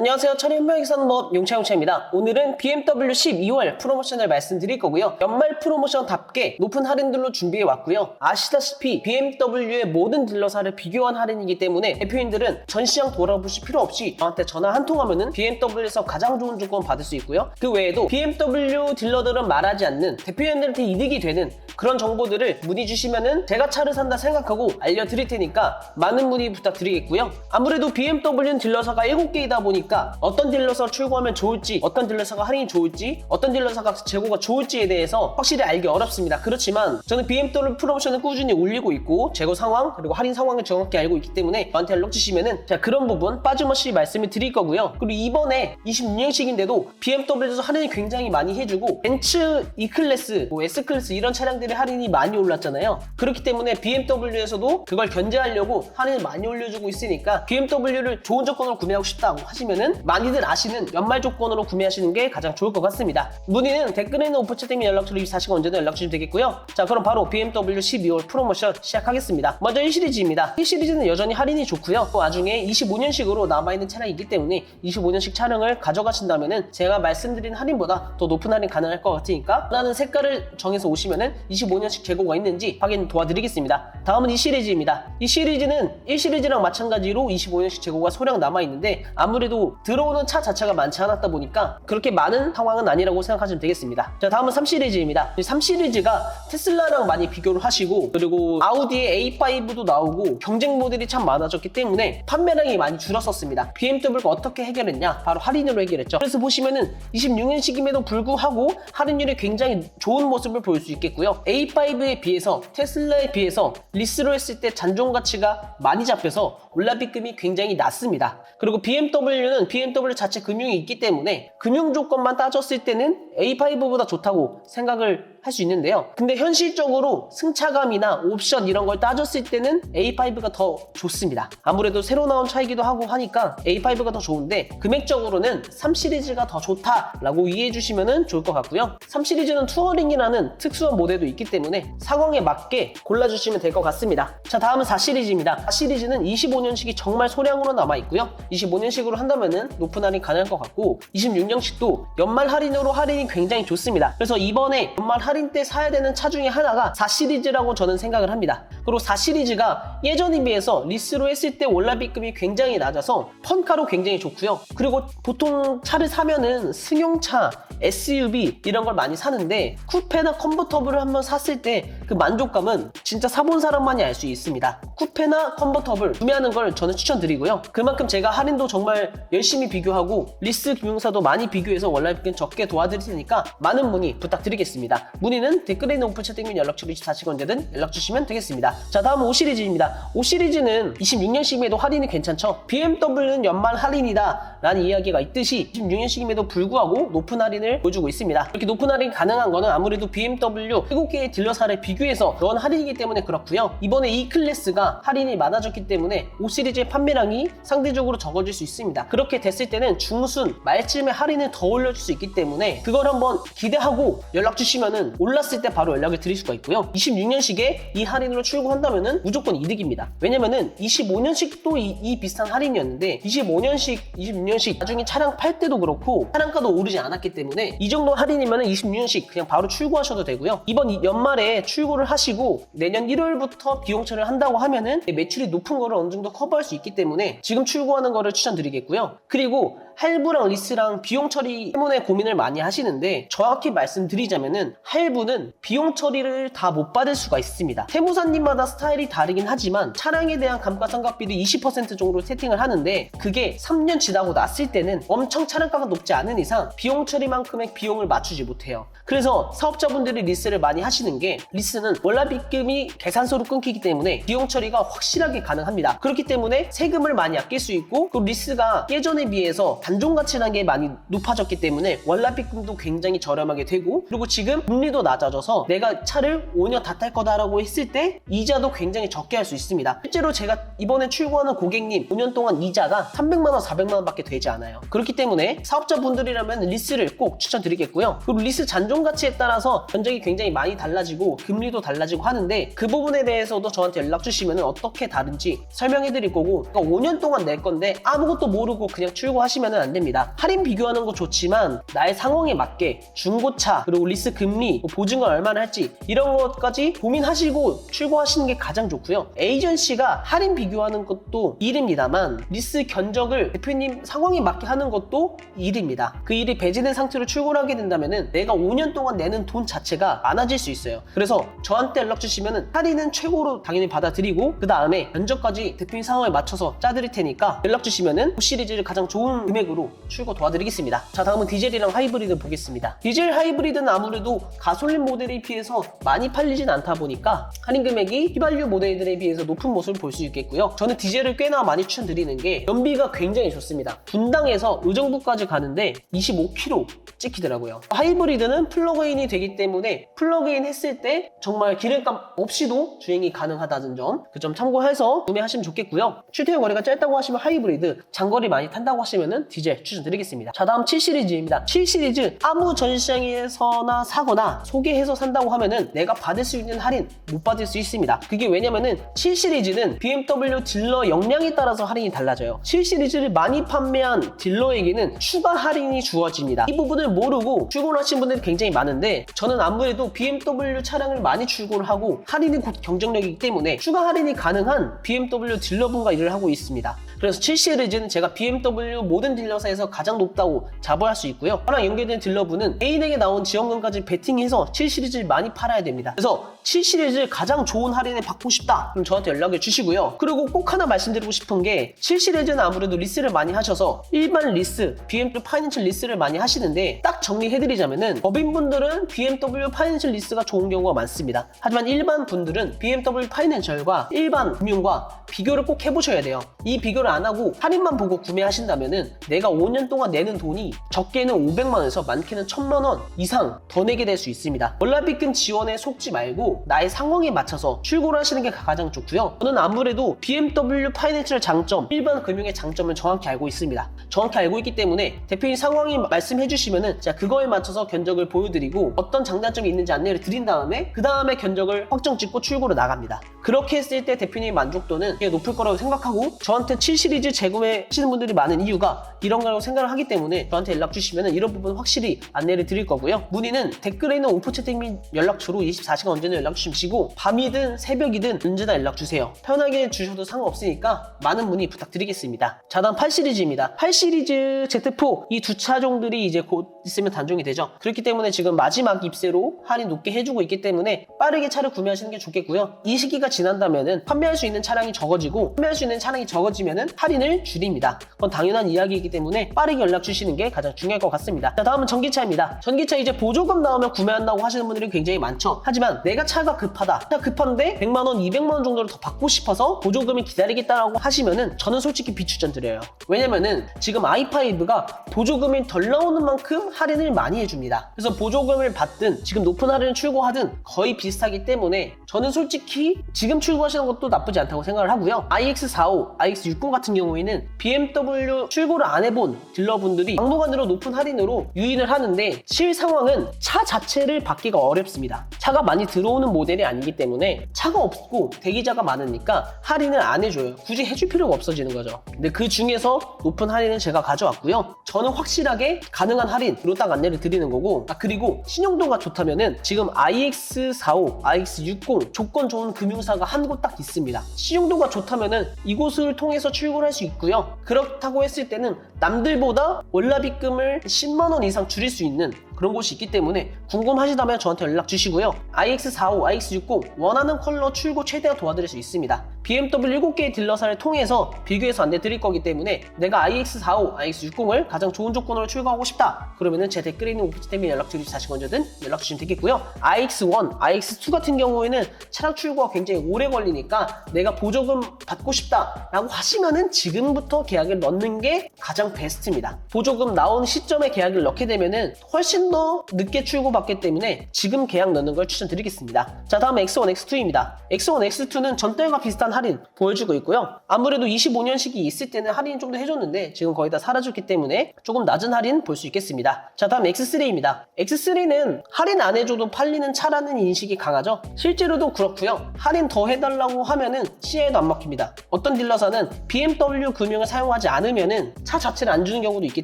안녕하세요. 천의 현명하게 사는 법 용차용차입니다. 오늘은 BMW 12월 프로모션을 말씀드릴 거고요. 연말 프로모션답게 높은 할인들로 준비해 왔고요. 아시다시피 BMW의 모든 딜러사를 비교한 할인이기 때문에 대표님들은 전 시장 돌아보실 필요 없이 저한테 전화 한 통 하면은 BMW에서 가장 좋은 조건 받을 수 있고요. 그 외에도 BMW 딜러들은 말하지 않는 대표님들한테 이득이 되는 그런 정보들을 문의 주시면은 제가 차를 산다 생각하고 알려드릴 테니까 많은 문의 부탁드리겠고요. 아무래도 BMW는 딜러사가 7개이다 보니까 어떤 딜러사 출고하면 좋을지, 어떤 딜러사가 할인이 좋을지, 어떤 딜러사가 재고가 좋을지에 대해서 확실히 알기 어렵습니다. 그렇지만 저는 BMW 프로모션을 꾸준히 올리고 있고 재고 상황 그리고 할인 상황을 정확히 알고 있기 때문에 저한테 연락 주시면은 제가 그런 부분 빠짐없이 말씀을 드릴 거고요. 그리고 이번에 26년식인데도 BMW에서 할인이 굉장히 많이 해주고 벤츠 E클래스, 뭐 S클래스 이런 차량들의 할인이 많이 올랐잖아요. 그렇기 때문에 BMW에서도 그걸 견제하려고 할인을 많이 올려주고 있으니까 BMW를 좋은 조건으로 구매하고 싶다고 하시면 은 많이들 아시는 연말 조건으로 구매하시는 게 가장 좋을 것 같습니다. 문의는 댓글에 있는 오프 채팅면 연락처로 24시간 언제든 연락 주시면 되겠고요. 자 그럼 바로 BMW 12월 프로모션 시작하겠습니다. 먼저 1시리즈입니다. 1시리즈는 여전히 할인이 좋고요. 또 나중에 25년식으로 남아있는 차량이 있기 때문에 25년식 차량을 가져가신다면은 제가 말씀드린 할인보다 더 높은 할인 가능할 것 같으니까 원하는 색깔을 정해서 오시면은 25년식 재고가 있는지 확인 도와드리겠습니다. 다음은 이 시리즈입니다. 이 시리즈는 1시리즈랑 마찬가지로 25년식 재고가 소량 남아있는데 아무래도 들어오는 차 자체가 많지 않았다 보니까 그렇게 많은 상황은 아니라고 생각하시면 되겠습니다. 자 다음은 3시리즈입니다. 이 3시리즈가 테슬라랑 많이 비교를 하시고 그리고 아우디의 A5도 나오고 경쟁 모델이 참 많아졌기 때문에 판매량이 많이 줄었었습니다. BMW가 어떻게 해결했냐? 바로 할인으로 해결했죠. 그래서 보시면은 26년식임에도 불구하고 할인율이 굉장히 좋은 모습을 보일 수 있겠고요. A5에 비해서 테슬라에 비해서 리스로 했을 때 잔존 가치가 많이 잡혀서 올라비금이 굉장히 낮습니다. 그리고 BMW는 BMW 자체 금융이 있기 때문에 금융 조건만 따졌을 때는 A5보다 좋다고 생각을 할 수 있는데요. 근데 현실적으로 승차감이나 옵션 이런 걸 따졌을 때는 A5가 더 좋습니다. 아무래도 새로 나온 차이기도 하고 하니까 A5가 더 좋은데 금액적으로는 3 시리즈가 더 좋다라고 이해해 주시면 좋을 것 같고요. 3 시리즈는 투어링이라는 특수한 모델도 있기 때문에 상황에 맞게 골라주시면 될 것 같습니다. 자 다음은 4 시리즈입니다. 4 시리즈는 25년식이 정말 소량으로 남아 있고요. 25년식으로 한다면은 높은 할인 가능할 것 같고 26년식도 연말 할인으로 할인이 굉장히 좋습니다. 그래서 이번에 연말 할인 때 사야 되는 차 중에 하나가 4 시리즈라고 저는 생각을 합니다. 그리고 4 시리즈가 예전에 비해서 리스로 했을 때 월납비금이 굉장히 낮아서 펀카로 굉장히 좋고요. 그리고 보통 차를 사면은 승용차, SUV 이런 걸 많이 사는데 쿠페나 컨버터블을 한번 샀을 때 그 만족감은 진짜 사본 사람만이 알 수 있습니다. 쿠페나 컨버터블 구매하는 걸 저는 추천드리고요. 그만큼 제가 할인도 정말 열심히 비교하고 리스 금융사도 많이 비교해서 월납비금 적게 도와드릴 테니까 많은 문의 부탁드리겠습니다. 문의는 댓글에 있는 오픈 채팅 및 연락처로 24시간 언제든 연락 주시면 되겠습니다. 자 다음은 5 시리즈입니다. 5 시리즈는 26년식임에도 할인이 괜찮죠. BMW는 연말 할인이다 라는 이야기가 있듯이 26년식임에도 불구하고 높은 할인을 보여주고 있습니다. 이렇게 높은 할인 가능한 거는 아무래도 BMW 7개의 딜러사를 비교해서 넣은 할인이기 때문에 그렇고요. 이번에 E 클래스가 할인이 많아졌기 때문에 5 시리즈의 판매량이 상대적으로 적어질 수 있습니다. 그렇게 됐을 때는 중순 말쯤에 할인을 더 올려줄 수 있기 때문에 그걸 한번 기대하고 연락 주시면은 올랐을 때 바로 연락을 드릴 수가 있고요. 26년식에 이 할인으로 출고한다면은 무조건 이득입니다. 왜냐면은 25년식도 이, 이 비슷한 할인이었는데 25년식, 26년식 나중에 차량 팔 때도 그렇고 차량가도 오르지 않았기 때문에 이 정도 할인이면은 26년식 그냥 바로 출고하셔도 되고요. 이번 이- 연말에 출고를 하시고 내년 1월부터 비용 처리를 한다고 하면은 매출이 높은 거를 어느 정도 커버할 수 있기 때문에 지금 출고하는 거를 추천드리겠고요. 그리고 할부랑 리스랑 비용 처리 때문에 고민을 많이 하시는데 정확히 말씀드리자면은 할부는 비용 처리를 다 못 받을 수가 있습니다. 세무사님마다 스타일이 다르긴 하지만 차량에 대한 감가상각비를 20% 정도로 세팅을 하는데 그게 3년 지나고 났을 때는 엄청 차량가가 높지 않은 이상 비용 처리만큼의 비용을 맞추지 못해요. 그래서 사업자분들이 리스를 많이 하시는 게 리스는 월납입금이 계산서로 끊기기 때문에 비용 처리가 확실하게 가능합니다. 그렇기 때문에 세금을 많이 아낄 수 있고 그 리스가 예전에 비해서 단종 가치라는 게 많이 높아졌기 때문에 월납입금도 굉장히 저렴하게 되고 그리고 지금 금리도 낮아져서 내가 차를 5년 다 탈 거다라고 했을 때 이자도 굉장히 적게 할 수 있습니다. 실제로 제가 이번에 출고하는 고객님 5년 동안 이자가 300만 원, 400만 원밖에 되지 않아요. 그렇기 때문에 사업자분들이라면 리스를 꼭 추천드리겠고요. 그리고 리스 잔존 가치에 따라서 견적이 굉장히 많이 달라지고 금리도 달라지고 하는데 그 부분에 대해서도 저한테 연락 주시면 어떻게 다른지 설명해 드릴 거고 그러니까 5년 동안 낼 건데 아무것도 모르고 그냥 출고하시면 안 됩니다. 할인 비교하는 거 좋지만 나의 상황에 맞게 중고차 그리고 리스 금리 뭐 보증을 얼마나 할지 이런 것까지 고민하시고 출고하시는 게 가장 좋고요. 에이전시가 할인 비교하는 것도 일입니다만 리스 견적을 대표님 상황에 맞게 하는 것도 일입니다. 그 일이 배제된 상태로 출고를 하게 된다면 내가 5년 동안 내는 돈 자체가 많아질 수 있어요. 그래서 저한테 연락 주시면 할인은 최고로 당연히 받아드리고 그 다음에 견적까지 대표님 상황에 맞춰서 짜드릴 테니까 연락 주시면은 그 시리즈를 가장 좋은 금액 으로 출고 도와드리겠습니다. 자 다음은 디젤이랑 하이브리드 보겠습니다. 디젤 하이브리드는 아무래도 가솔린 모델에 비해서 많이 팔리진 않다 보니까 할인 금액이 휘발유 모델들에 비해서 높은 모습을 볼 수 있겠고요. 저는 디젤을 꽤나 많이 추천드리는 게 연비가 굉장히 좋습니다. 분당에서 의정부까지 가는데 25km 찍히더라고요. 하이브리드는 플러그인이 되기 때문에 플러그인 했을 때 정말 기름값 없이도 주행이 가능하다는 점 그 점 참고해서 구매하시면 좋겠고요. 출퇴근 거리가 짧다고 하시면 하이브리드, 장거리 많이 탄다고 하시면 디젤 추천드리겠습니다. 자 다음 7 시리즈입니다. 7 시리즈 아무 전시장에서나 사거나 소개해서 산다고 하면은 내가 받을 수 있는 할인 못 받을 수 있습니다. 그게 왜냐면은 7 시리즈는 BMW 딜러 역량에 따라서 할인이 달라져요. 7 시리즈를 많이 판매한 딜러에게는 추가 할인이 주어집니다. 이 부분을 모르고 출고하신 분들이 굉장히 많은데 저는 아무래도 BMW 차량을 많이 출고를 하고 할인이 곧 경쟁력이기 때문에 추가 할인이 가능한 BMW 딜러분과 일을 하고 있습니다. 그래서 7 시리즈는 제가 BMW 모든 딜러사에서 가장 높다고 자부할 수 있고요. 저랑 연계된 딜러분은 개인에게 나온 지원금까지 베팅해서 7 시리즈를 많이 팔아야 됩니다. 그래서 7 시리즈 가장 좋은 할인을 받고 싶다. 그럼 저한테 연락을 주시고요. 그리고 꼭 하나 말씀드리고 싶은 게 7 시리즈는 아무래도 리스를 많이 하셔서 일반 리스, BMW 파이낸셜 리스를 많이 하시는데 딱 정리해드리자면은 법인분들은 BMW 파이낸셜 리스가 좋은 경우가 많습니다. 하지만 일반 분들은 BMW 파이낸셜과 일반 금융과 비교를 꼭 해보셔야 돼요. 이 비교를 안 하고 할인만 보고 구매하신다면은 내가 5년 동안 내는 돈이 적게는 500만 원에서 많게는 1000만 원 이상 더 내게 될 수 있습니다. 월납입금 지원에 속지 말고 나의 상황에 맞춰서 출고를 하시는 게 가장 좋고요. 저는 아무래도 BMW 파이낸셜 장점, 일반 금융의 장점을 정확히 알고 있습니다. 정확히 알고 있기 때문에 대표님 상황이 말씀해 주시면은 제가 그거에 맞춰서 견적을 보여드리고 어떤 장단점이 있는지 안내를 드린 다음에 그 다음에 견적을 확정 짓고 출고로 나갑니다. 그렇게 했을 때 대표님 만족도는 높을 거라고 생각하고 저한테 7 시리즈 재구매 하시는 분들이 많은 이유가 이런 거라고 생각을 하기 때문에 저한테 연락 주시면 이런 부분 확실히 안내를 드릴 거고요. 문의는 댓글에 있는 오프 채팅 및 연락처로 24시간 언제나 연락 주시고 밤이든 새벽이든 언제나 연락 주세요. 편하게 주셔도 상관없으니까 많은 문의 부탁드리겠습니다. 자 다음 8 시리즈입니다. 8 시리즈 Z4 이 두 차종들이 이제 곧 있으면 단종이 되죠. 그렇기 때문에 지금 마지막 입세로 할인 높게 해주고 있기 때문에 빠르게 차를 구매하시는 게 좋겠고요. 이 시기가 지난다면은 판매할 수 있는 차량이 적어지고 판매할 수 있는 차량이 적어지면은 할인을 줄입니다. 그건 당연한 이야기이기 때문에 빠르게 연락 주시는 게 가장 중요할 것 같습니다. 자 다음은 전기차입니다. 전기차 이제 보조금 나오면 구매한다고 하시는 분들이 굉장히 많죠. 하지만 내가 차가 급하다. 차 급한데 100만 원, 200만 원 정도를 더 받고 싶어서 보조금을 기다리겠다라고 하시면은 저는 솔직히 비추천 드려요. 왜냐면은 지금 i5가 보조금이 덜 나오는 만큼 할인을 많이 해줍니다. 그래서 보조금을 받든 지금 높은 할인을 출고하든 거의 비슷하기 때문에 저는 솔직히 지금 출고하시는 것도 나쁘지 않다고 생각을 하고요. iX45, iX60 같은 경우에는 BMW 출고를 안 해본 딜러분들이 막무가내로 높은 할인으로 유인을 하는데 실 상황은 차 자체를 받기가 어렵습니다. 차가 많이 들어오는 모델이 아니기 때문에 차가 없고 대기자가 많으니까 할인을 안 해줘요. 굳이 해줄 필요가 없어지는 거죠. 근데 그 중에서 높은 할인은 제가 가져왔고요. 저는 확실하게 가능한 할인으로 딱 안내를 드리는 거고 아 그리고 신용도가 좋다면은 지금 iX45, iX60 조건 좋은 금융사 가 한 곳 딱 있습니다. 신용도가 좋다면은 이곳을 통해서 출고를 할수 있고요. 그렇다고 했을 때는 남들보다 월납입금을 10만 원 이상 줄일 수 있는 그런 곳이 있기 때문에 궁금하시다면 저한테 연락 주시고요. iX45, iX60 원하는 컬러 출고 최대한 도와드릴 수 있습니다. BMW 7개의 딜러사를 통해서 비교해서 안내 드릴 거기 때문에 내가 iX45, iX60을 가장 좋은 조건으로 출고하고 싶다. 그러면은 제 댓글에 있는 오피스 때문에 연락 드리지 다시 언제든 연락 주시면 되겠고요. iX1, iX2 같은 경우에는 차량 출고가 굉장히 오래 걸리니까 내가 보조금 받고 싶다라고 하시면은 지금부터 계약을 넣는 게 가장 베스트입니다. 보조금 나온 시점에 계약을 넣게 되면은 훨씬 더 늦게 출고받기 때문에 지금 계약 넣는 걸 추천드리겠습니다. 자, 다음 X1, X2입니다. X1, X2는 전달과 비슷한 적절한 할인 보여주고 있고요. 아무래도 25년식이 있을 때는 할인 좀 더 해줬는데 지금 거의 다 사라졌기 때문에 조금 낮은 할인 볼 수 있겠습니다. 자 다음 X3입니다. X3는 할인 안 해줘도 팔리는 차라는 인식이 강하죠. 실제로도 그렇고요. 할인 더 해달라고 하면은 시야에도 안 먹힙니다. 어떤 딜러사는 BMW 금융을 사용하지 않으면은 차 자체를 안 주는 경우도 있기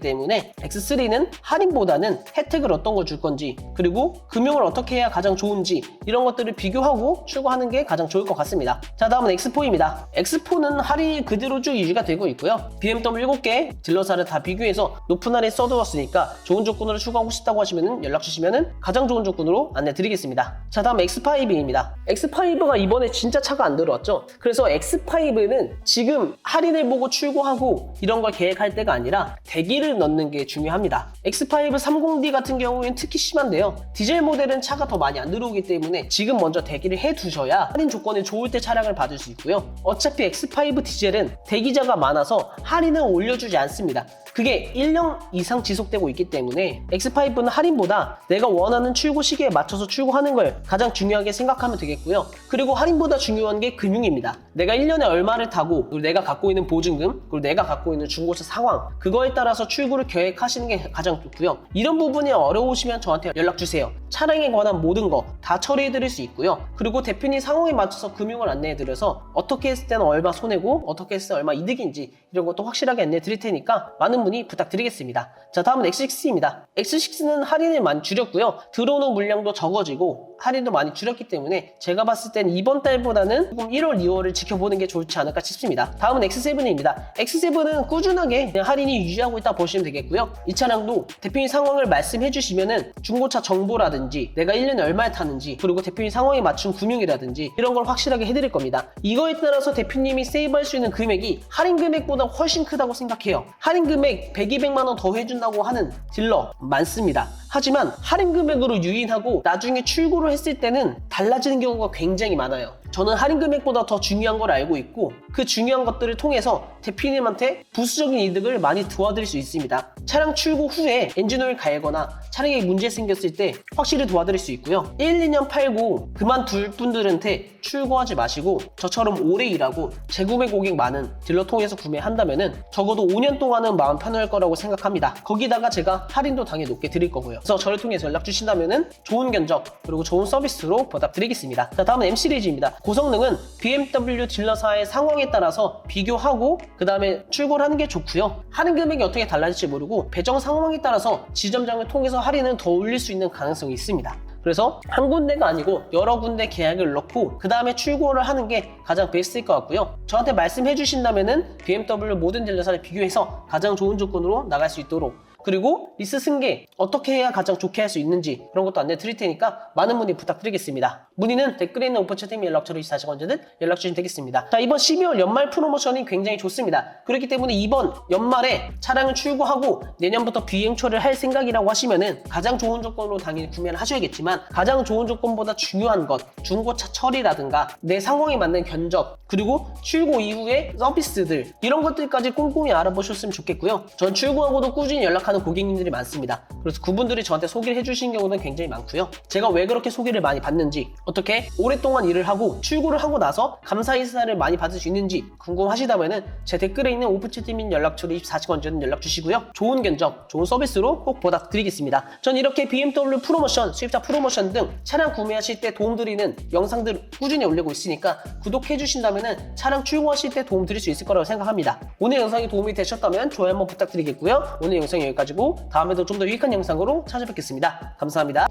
때문에 X3는 할인보다는 혜택을 어떤 걸 줄 건지 그리고 금융을 어떻게 해야 가장 좋은지 이런 것들을 비교하고 출고하는 게 가장 좋을 것 같습니다. 자 다음은 X4입니다. X4는 할인이 그대로 쭉 유지가 되고 있고요. BMW 7개 딜러사를 다 비교해서 높은 할인 써두었으니까 좋은 조건으로 출고하고 싶다고 하시면 연락 주시면 가장 좋은 조건으로 안내 드리겠습니다. 자 다음 X5입니다. X5가 이번에 진짜 차가 안 들어왔죠. 그래서 X5는 지금 할인을 보고 출고하고 이런 걸 계획할 때가 아니라 대기를 넣는 게 중요합니다. X5 30D 같은 경우에는 특히 심한데요. 디젤 모델은 차가 더 많이 안 들어오기 때문에 지금 먼저 대기를 해 두셔야 할인 조건이 좋을 때 차량을 받을 수 있고 요. 어차피 X5 디젤은 대기자가 많아서 할인을 올려주지 않습니다. 그게 1년 이상 지속되고 있기 때문에 X5는 할인보다 내가 원하는 출고 시기에 맞춰서 출고하는 걸 가장 중요하게 생각하면 되겠고요. 그리고 할인보다 중요한 게 금융입니다. 내가 1년에 얼마를 타고 그리고 내가 갖고 있는 보증금 그리고 내가 갖고 있는 중고차 상황 그거에 따라서 출고를 계획하시는 게 가장 좋고요. 이런 부분이 어려우시면 저한테 연락 주세요. 차량에 관한 모든 거 다 처리해 드릴 수 있고요. 그리고 대표님 상황에 맞춰서 금융을 안내해 드려서 어떻게 했을 때는 얼마 손해고 어떻게 했을 때 얼마 이득인지 이런 것도 확실하게 안내해 드릴 테니까 많은 문의 부탁드리겠습니다. 자, 다음은 X6입니다. X6는 할인을 많이 줄였고요. 들어오는 물량도 적어지고 할인도 많이 줄였기 때문에 제가 봤을 땐 이번 달보다는 조금 1월, 2월을 지켜보는 게 좋지 않을까 싶습니다. 다음은 X7입니다. X7은 꾸준하게 할인이 유지하고 있다 보시면 되겠고요. 이 차량도 대표님 상황을 말씀해 주시면은 중고차 정보라든지 내가 1년에 얼마에 타는지 그리고 대표님 상황에 맞춘 금융이라든지 이런 걸 확실하게 해드릴 겁니다. 이거에 따라서 대표님이 세이브할 수 있는 금액이 할인 금액보다 훨씬 크다고 생각해요. 할인 금액 100, 200만 원 더 해준다고 하는 딜러 많습니다. 하지만 할인 금액으로 유인하고 나중에 출고를 했을 때는 달라지는 경우가 굉장히 많아요. 저는 할인 금액보다 더 중요한 걸 알고 있고 그 중요한 것들을 통해서 대표님한테 부수적인 이득을 많이 도와드릴 수 있습니다. 차량 출고 후에 엔진오일 갈거나 차량에 문제 생겼을 때 확실히 도와드릴 수 있고요. 1, 2년 팔고 그만둘 분들한테 출고하지 마시고 저처럼 오래 일하고 재구매 고객 많은 딜러 통해서 구매한다면은 적어도 5년 동안은 마음 편할 거라고 생각합니다. 거기다가 제가 할인도 당연히 높게 드릴 거고요. 그래서 저를 통해서 연락 주신다면은 좋은 견적 그리고 좋은 서비스로 보답드리겠습니다. 자, 다음은 M 시리즈입니다. 고성능은 BMW 딜러사의 상황에 따라서 비교하고 그 다음에 출고를 하는 게 좋고요. 할인 금액이 어떻게 달라질지 모르고 배정 상황에 따라서 지점장을 통해서 할인은 더 올릴 수 있는 가능성이 있습니다. 그래서 한 군데가 아니고 여러 군데 계약을 넣고 그 다음에 출고를 하는 게 가장 베스트일 것 같고요. 저한테 말씀해 주신다면 은 BMW 모든 딜러사를 비교해서 가장 좋은 조건으로 나갈 수 있도록 그리고 리스 승계 어떻게 해야 가장 좋게 할 수 있는지 그런 것도 안내 드릴 테니까 많은 문의 부탁드리겠습니다. 문의는 댓글에 있는 오픈 채팅 연락처로 24시간 언제든 연락 주시면 되겠습니다. 자 이번 12월 연말 프로모션이 굉장히 좋습니다. 그렇기 때문에 이번 연말에 차량을 출고하고 내년부터 비행처를 할 생각이라고 하시면은 가장 좋은 조건으로 당연히 구매를 하셔야겠지만 가장 좋은 조건보다 중요한 것 중고차 처리라든가 내 상황에 맞는 견적 그리고 출고 이후의 서비스들 이런 것들까지 꼼꼼히 알아보셨으면 좋겠고요. 전 출고하고도 꾸준히 연락하는 고객님들이 많습니다. 그래서 그분들이 저한테 소개를 해주신 경우는 굉장히 많고요. 제가 왜 그렇게 소개를 많이 받는지 어떻게 오랫동안 일을 하고 출고를 하고 나서 감사 인사를 많이 받을 수 있는지 궁금하시다면은 제 댓글에 있는 및 연락처로 24시간 언제든 연락 주시고요. 좋은 견적, 좋은 서비스로 꼭 보답드리겠습니다. 전 이렇게 BMW 프로모션, 수입차 프로모션 등 차량 구매하실 때 도움드리는 영상들 꾸준히 올리고 있으니까 구독해 주신다면은 차량 출고하실 때 도움 드릴 수 있을 거라고 생각합니다. 오늘 영상이 도움이 되셨다면 좋아요 한번 부탁드리겠고요. 오늘 영상 여기까 지고 다음에도 좀 더 유익한 영상으로 찾아뵙겠습니다. 감사합니다.